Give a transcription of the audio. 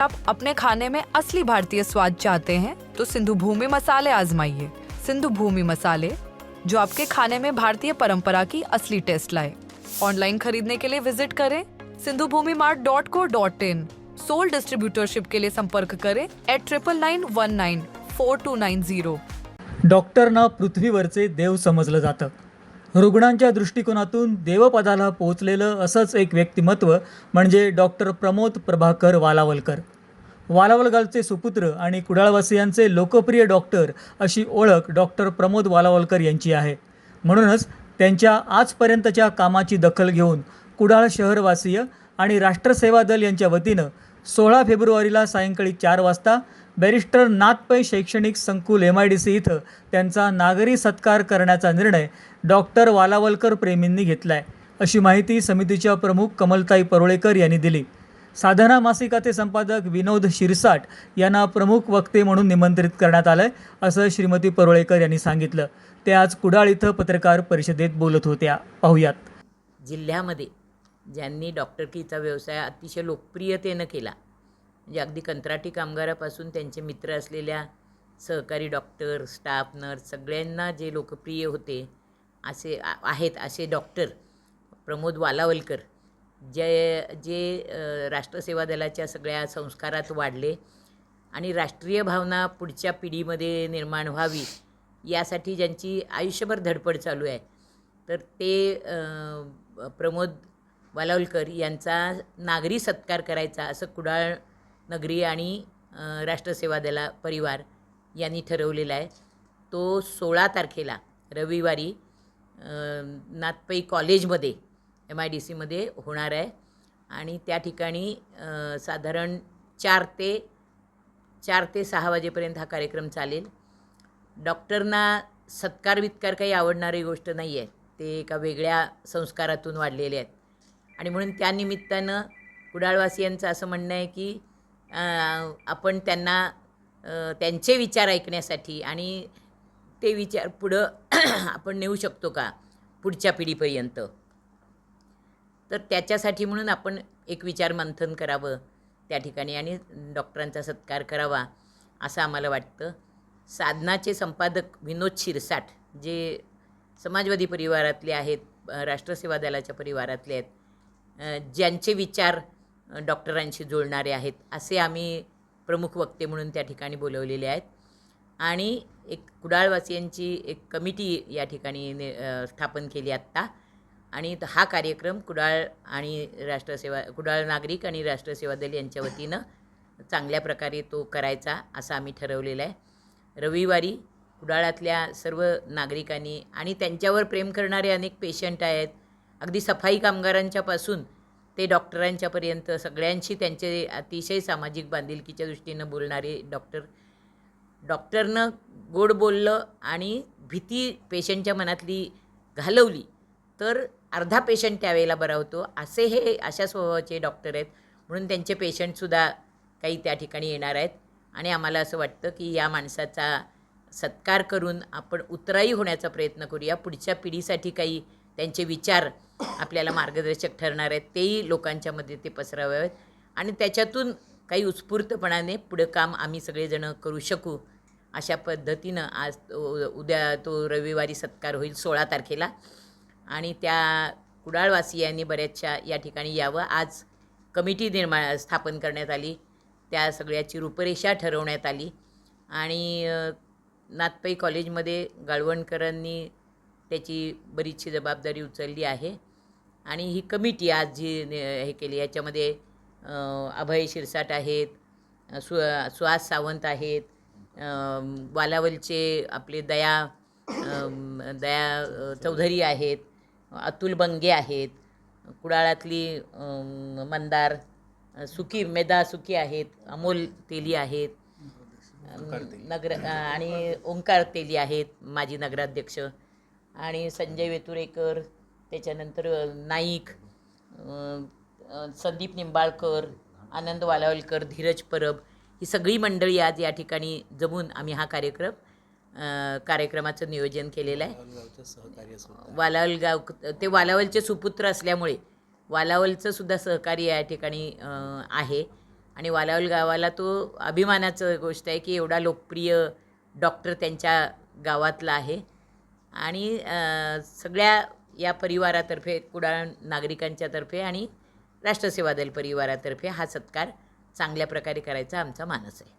आप अपने खाने में असली भारतीय स्वाद चाहते हैं तो सिंधु भूमि मसाले आजमाइए। सिंधु भूमि मसाले जो आपके खाने में भारतीय परंपरा की असली टेस्ट लाए। ऑनलाइन खरीदने के लिए विजिट करें Sindhu Bhumi mart dot co dot in. Sole distributorship के लिए संपर्क करें at triple nine one nine four two nine zero डॉक्टरना पृथ्वीवरचे देव समजलं जातं। रुग्णांच्या दृष्टिकोनातून देवपदाला पोचलेलं असंच एक व्यक्तिमत्व म्हणजे डॉक्टर प्रमोद प्रभाकर वालावलकर। वालावलगावचे सुपुत्र आणि कुडाळवासियांचे लोकप्रिय डॉक्टर अशी ओळख डॉक्टर प्रमोद वालावलकर यांची आहे. म्हणूनच त्यांच्या आजपर्यंतच्या कामाची दखल घेऊन कुडाळ शहरवासीय आणि राष्ट्रसेवा दल यांच्या वतीनं सोळा फेब्रुवारीला सायंकाळी चार वाजता बॅरिस्टर नाथपै शैक्षणिक संकुल एम आय डी सी इथं त्यांचा नागरी सत्कार करण्याचा निर्णय डॉक्टर वालावलकर प्रेमींनी घेतला आहे अशी माहिती समितीच्या प्रमुख कमलताई परोळेकर यांनी दिली. साधना मासिकाचे संपादक विनोद शिरसाट यांना प्रमुख वक्ते म्हणून निमंत्रित करण्यात आलं आहे असं श्रीमती परोळेकर यांनी सांगितलं. ते आज कुडाळ इथं पत्रकार परिषदेत बोलत होत्या. पाहुयात. जिल्ह्यामध्ये ज्यांनी डॉक्टरकीचा व्यवसाय अतिशय लोकप्रियतेनं केला म्हणजे अगदी कंत्राटी कामगारापासून त्यांचे मित्र असलेल्या सहकारी डॉक्टर स्टाफ नर्स सगळ्यांना जे लोकप्रिय होते असे आहेत असे डॉक्टर प्रमोद वालावलकर जे जे राष्ट्रसेवा दलाच्या सगळ्या संस्कारात वाढले आणि राष्ट्रीय भावना पुढच्या पिढीमध्ये निर्माण व्हावी यासाठी ज्यांची आयुष्यभर धडपड चालू आहे तर ते प्रमोद वालावलकर यांचा नागरी सत्कार करायचा असं कुडाळ नगरी आणि राष्ट्रसेवा दला परिवार यांनी ठरवलेला आहे. तो सोळा तारखेला रविवारी नातपई कॉलेजमध्ये एम आय डी सीमध्ये होणार आहे. आणि त्या ठिकाणी साधारण चार ते चार ते सहा वाजेपर्यंत हा कार्यक्रम चालेल. डॉक्टरना सत्कार वित्कार काही आवडणारी गोष्ट नाही आहे ते एका वेगळ्या संस्कारातून वाढलेले आहेत. आणि म्हणून त्यानिमित्तानं कुडाळवासियांचं असं म्हणणं आहे की आपण त्यांना त्यांचे विचार ऐकण्यासाठी आणि ते विचार पुढं आपण नेऊ शकतो का? पुढच्या पिढीपर्यंत. तर त्याच्यासाठी म्हणून आपण एक विचार मंथन करावं त्या ठिकाणी आणि डॉक्टरांचा सत्कार करावा असं आम्हाला वाटतं. साधनाचे संपादक विनोद शिरसाट जे समाजवादी परिवारातले आहेत राष्ट्रसेवा दलाच्या परिवारातले आहेत ज्यांचे विचार डॉक्टरांशी जुळणारे आहेत असे आम्ही प्रमुख वक्ते म्हणून त्या ठिकाणी बोलवलेले आहेत. आणि एक कुडाळवासियांची एक कमिटी या ठिकाणी ने स्थापन केली आत्ता. आणि हा कार्यक्रम कुडाळ आणि राष्ट्रसेवा कुडाळ नागरिक आणि राष्ट्रसेवा दल यांच्या वतीनं चांगल्या प्रकारे तो करायचा असं आम्ही ठरवलेला आहे. रविवारी कुडाळातल्या सर्व नागरिकांनी आणि त्यांच्यावर प्रेम करणारे अनेक पेशंट आहेत. अगदी सफाई कामगारांच्यापासून ते डॉक्टरांच्यापर्यंत सगळ्यांशी त्यांचे अतिशय सामाजिक बांधिलकीच्या दृष्टीनं बोलणारे डॉक्टर. डॉक्टरनं गोड बोललं आणि भीती पेशंटच्या मनातली घालवली तर अर्धा पेशंट त्यावेळेला बरा होतो. असे हे अशा स्वभावाचे डॉक्टर आहेत. म्हणून त्यांचे पेशंटसुद्धा काही त्या ठिकाणी येणार आहेत. आणि आम्हाला असं वाटतं की या माणसाचा सत्कार करून आपण उतराई होण्याचा प्रयत्न करूया. पुढच्या पिढीसाठी काही त्यांचे विचार आपल्याला मार्गदर्शक ठरणार आहेत. तेही लोकांच्यामध्ये ते पसरावेत आणि त्याच्यातून काही उत्स्फूर्तपणाने पुढं काम आम्ही सगळेजणं करू शकू अशा पद्धतीनं आज तो- उद्या तो रविवारी सत्कार होईल सोळा तारखेला. आणि त्या कुडाळवासियांनी बऱ्याचशा या ठिकाणी यावं. आज कमिटी निर्माण स्थापन करण्यात आली. त्या सगळ्याची रूपरेषा ठरवण्यात आली. आणि नातपई कॉलेजमध्ये गाळवणकरांनी त्याची बरीचशी जबाबदारी उचलली आहे. आणि ही कमिटी आज जी ने- हे केली याच्यामध्ये अभय शिरसाट आहेत सु सुहास सावंत आहेत वालावलचे आपले दया दया चौधरी आहेत अतुल बंगे आहेत कुडाळातली मंदार सुकी मेधा सुकी आहेत अमोल तेली आहेत नगर आणि ओंकार तेली आहेत माजी नगराध्यक्ष आणि संजय वेतुरेकर त्याच्यानंतर नाईक संदीप निंबाळकर आनंद वालावलकर धीरज परब ही सगळी मंडळी आज या ठिकाणी जमून आम्ही हा कार्यक्रम कार्यक्रमाचं नियोजन केलेलं आहे. वालावल गाव ते वालावलचे सुपुत्र असल्यामुळे वालावलचं सुद्धा सहकार्य या ठिकाणी आहे. आणि वालावल गावाला तो अभिमानाचं गोष्ट आहे की एवढा लोकप्रिय डॉक्टर त्यांच्या गावातला आहे. आणि सगळ्या या परिवारातर्फे कुडाळ नागरिकांच्यातर्फे आणि राष्ट्रसेवा दल परिवारातर्फे हा सत्कार चांगल्या प्रकारे करायचा आमचा मानस आहे.